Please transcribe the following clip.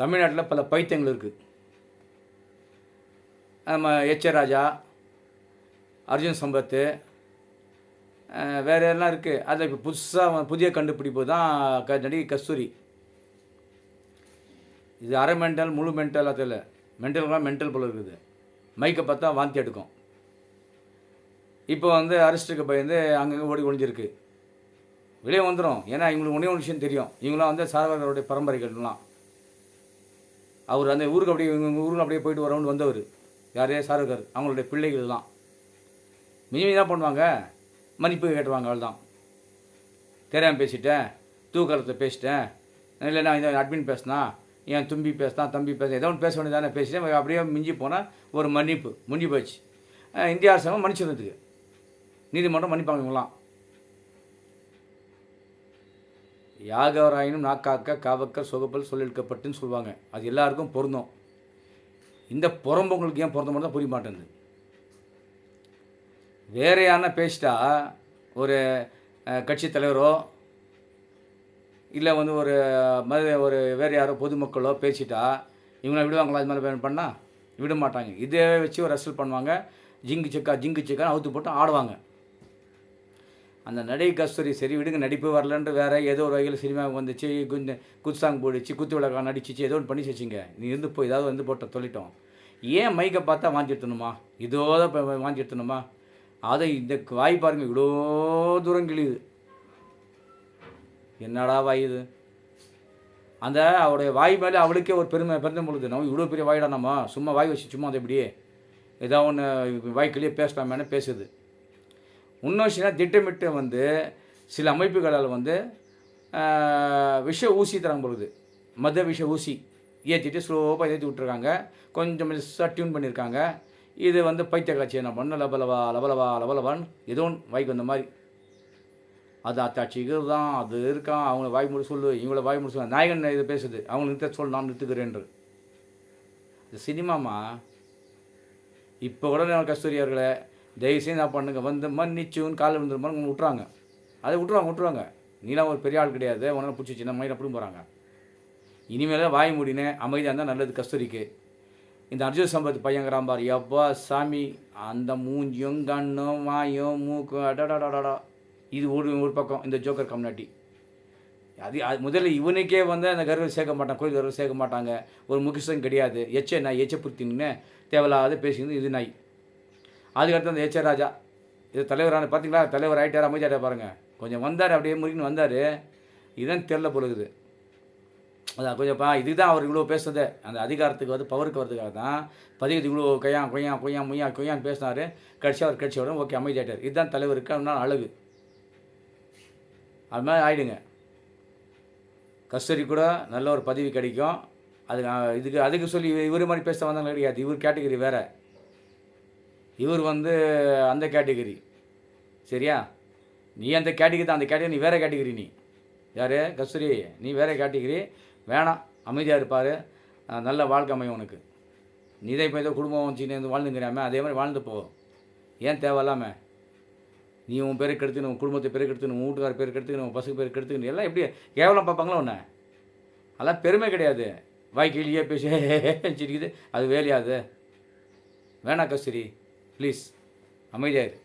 தமிழ்நாட்டில் பல பைத்தியங்கள் இருக்குது நம்ம எச். ராஜா அர்ஜுன் சம்பத்து வேறு எல்லாம் இருக்குது அதில் இப்போ புதுசாக புதிய கண்டுபிடிப்பு தான் க நடிகை கஸ்தூரி. இது அரை மென்டல் முழு மென்டல் அதில் மென்டல்லாம் மென்டல்கெலாம் மென்டல் போல் இருக்குது. மைக்கை பார்த்தா வாந்தி எடுக்கும். இப்போ வந்து அரிஸ்டுக்கு பயந்து அங்கங்கே ஓடி ஒழிஞ்சிருக்கு வெளியே வந்துடும் ஏன்னா இவங்களுக்கு ஒன்றே ஒன்று விஷயம் தெரியும். இவங்களாம் வந்து சாரவர்களுடைய பரம்பரைகள்லாம். அவர் அந்த ஊருக்கு அப்படியே இவங்க ஊருக்கு அப்படியே போயிட்டு வரவுன்னு வந்தவர். யாரே சாரகர் அவங்களுடைய பிள்ளைகள் தான். மிஞ்சி என்ன பண்ணுவாங்க? மன்னிப்பு கேட்டுவாங்க அவள் தான் தெரியாமல் பேசிட்டேன். தூக்கலத்தை பேசிட்டேன். நான் இதை அட்மின் பேசினா என் தும்பி பேசினா தம்பி பேச ஏதோ ஒன்று பேச வேண்டியதானே பேசிட்டேன். அப்படியே மிஞ்சி போனால் ஒரு மன்னிப்பு. முடிஞ்சு போச்சு. இந்திய அரசாங்கம் மன்னிச்சிருந்ததுக்கு நீதிமன்றம் மன்னிப்பாங்க இவங்களாம் யாகவராயினும் நாக்காக்க காவக்க சுகப்பல் சொல்லெடுக்கப்பட்டுன்னு சொல்லுவாங்க. அது எல்லாருக்கும் பொருந்தும். இந்த புறம்பொங்களுக்கு ஏன் பொருந்த மட்டும் புரிய மாட்டேங்குது. வேற யாருன்னா பேசிட்டா ஒரு கட்சி கட்சித் தலைவரோ இல்லை வந்து ஒரு மத ஒரு வேறு யாரோ பொதுமக்களோ பேசிட்டா இவங்களை விடுவாங்களா இது மாதிரி பண்ணால் விட மாட்டாங்க. இதை வச்சு ஒரு அரசியல் பண்ணுவாங்க. ஜிங்கு சிக்கா ஜிங்கு சிக்கான்னு அவுத்து போட்டு ஆடுவாங்க. அந்த நடிகை கஸ்தூரி சரி விடுங்க நடிப்பு வரலன்ட்டு வேறு ஏதோ ஒரு வகையில் சினிமாவுக்கு வந்துச்சு குந்து குத்சாங் போடுச்சு குத்து விளக்கா நடிச்சிச்சு ஏதோ ஒன்று பண்ணி வச்சுங்க. நீ இருந்து போய் ஏதாவது வந்து போட்ட சொல்லிட்டோம். ஏன் மைக்கை பார்த்தா வாங்கி எடுத்துணுமா இதோட இப்போ வாங்கி எடுத்துணுமா அதை இந்த வாய் பாருங்கள் இவ்வளோ தூரம் கிழியுது. என்னடா வாய் இது? அந்த அவருடைய வாய் மேலே அவளுக்கே ஒரு பெருமை பெருந்தம் பொழுது நம்ம இவ்வளோ பெரிய வாயிடா நம்ம? சும்மா வாய் வச்சு சும்மா அது இப்படியே ஏதோ ஒன்று வாய்க்கிலேயே பேசலாமேனு பேசுது. இன்னும் திட்டமிட்டு வந்து சில அமைப்புகளால் வந்து விஷ ஊசி தரம் பொழுது மத விஷ ஊசி ஏற்றிட்டு ஸ்லோவாக ஏற்றி விட்ருக்காங்க கொஞ்சம் மெல்லிசாக டியூன் பண்ணியிருக்காங்க இது வந்து பைத்திய காட்சி என்ன பண்ண? லபலவா லபலவா லபலவான்னு ஏதோ ஒன்று வாய்க்கு வந்த மாதிரி. அது அத்தாட்சிகள் தான் அது இருக்கான் அவங்கள வாய் முடி சொல்லு இவங்கள வாய் முடி சொல்லு. நாயகன் இது பேசுது? அவங்க நிறுத்த சொல் நான் நிறுத்துக்கிறேன்று இது சினிமாமா? இப்போ கூட நான் கஸ்தூரி அவர்களை தயவுசெய்து நான் பண்ணுங்க. வந்து மன்னிச்சுன்னு காலில் விழுந்துருமான்னு விட்றாங்க அதை விட்ருவாங்க விட்ருவாங்க நீலாம் ஒரு பெரிய ஆள் கிடையாது. உடனே பிடிச்சி சின்ன மயில அப்படி போகிறாங்க இனிமேல் வாய் மூடினேன். அமைதியாக இருந்தால் நல்லது கஸ்தூரிக்கு. இந்த அர்ஜுன் சம்பத் பையங்கிறான் பாரு. எப்பா சாமி அந்த மூஞ்சியும் கண்ணும் வாயும் மூக்கும் அடடடடடா இது ஒரு ஒரு பக்கம். இந்த ஜோக்கர் கம்யூனிட்டி அது அது முதல்ல இவனுக்கே வந்து அந்த கருவில் சேர்க்க மாட்டான். கோயில் கருவில் சேர்க்க மாட்டாங்க. ஒரு முக்கியஸ்தம் கிடையாது. எச்சை நாய் எச்சை புத்தின்னு தேவையில்லாத பேசிக்கிறது இது நாய். அதுக்கடுத்து அந்த எச்ச ராஜா. இது தலைவரான பார்த்தீங்களா தலைவர் ஆகிட்டார் அமைச்சாட்டா பாருங்கள் கொஞ்சம் வந்தார் அப்படியே முறிக்கின்னு வந்தார். இதுதான் தெரில பொழுது அதான் கொஞ்சம் பா இதுக்கு தான் அவர் இவ்வளோ பேசுறது. அந்த அதிகாரத்துக்கு வந்து பவருக்கு வரதுக்காக தான் பதிவு இவ்வளோ கொய்யா கொய்யா கொய்யா முய்யா கொய்யான்னு பேசினார். கட்சி அவர் கட்சியோட ஓகே அமைதியாட்டார் இதுதான் தலைவருக்கு அப்படின்னா அழகு. அது மாதிரி ஆயிடுங்க. கஸ்தூரி கூட நல்ல ஒரு பதவி கிடைக்கும். அது இதுக்கு அதுக்கு சொல்லி இவர் மாதிரி பேச வந்தாங்க கிடையாது. இவர் கேட்டகரி வேறு. இவர் வந்து அந்த கேட்டகரி. சரியா? நீ அந்த கேட்டகரி தான் அந்த கேட்டகரி நீ வேறு கேட்டகரி நீ. யார்? கஸ்தூரி நீ வேறு கேட்டகரி. வேணாம் அமைதியாக இருப்பார். நல்ல வாழ்க்கை அமையும் உனக்கு. நீ தான் இப்போ ஏதோ குடும்பம் வச்சுன்னு வாழ்ந்துங்கிறாமே அதே மாதிரி வாழ்ந்து போ. ஏன் தேவையில்லாம? நீ உன் பேரை கெடுத்துக்கணும் உன் குடும்பத்தை பேரை கெடுத்துக்கணும் உன் வீட்டுக்கார பேர் கெடுத்துக்கணும் உன் பசங்க பேர் கெடுத்துக்கணும் எல்லாம் எப்படி கேவலம் பார்ப்பாங்களோ ஒன்று அதெல்லாம் பெருமை கிடையாது. வாய் பேசி சிரிக்குது. அது வேலையாது வேணாம் கஸ்தூரி. ப்ளீஸ் அமைதியாயிரு.